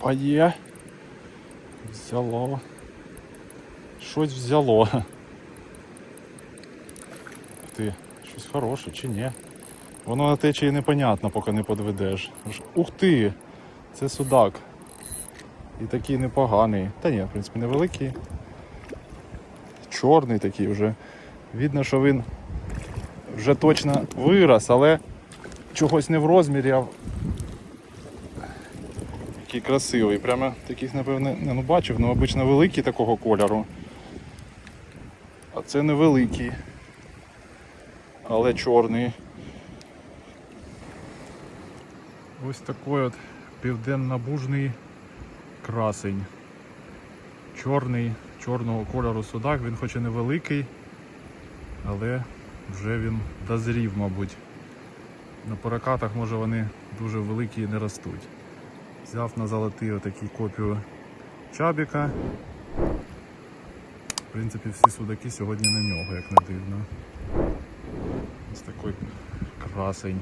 Опа є. Взяло. Щось взяло. Ти, щось хороше чи ні? Воно на течії непонятно, поки не подведеш. Ух ти! Це судак. І такий непоганий. Та ні, в принципі, невеликий. Чорний такий вже. Видно, що він вже точно вирос, але чогось не в розмірі, а який красивий. Прямо таких, напевне, не ну, бачив, але обично великий такого кольору. А це невеликий. Але чорний. Ось такий от південно-бужний красень. Чорний, чорного кольору судак, він хоч і невеликий, але вже він дозрів, мабуть. На перекатах, може, вони дуже великі і не ростуть. Взяв на золотий отакий копію чабіка. В принципі, всі судаки сьогодні на нього, як не дивно. Ось такий красень.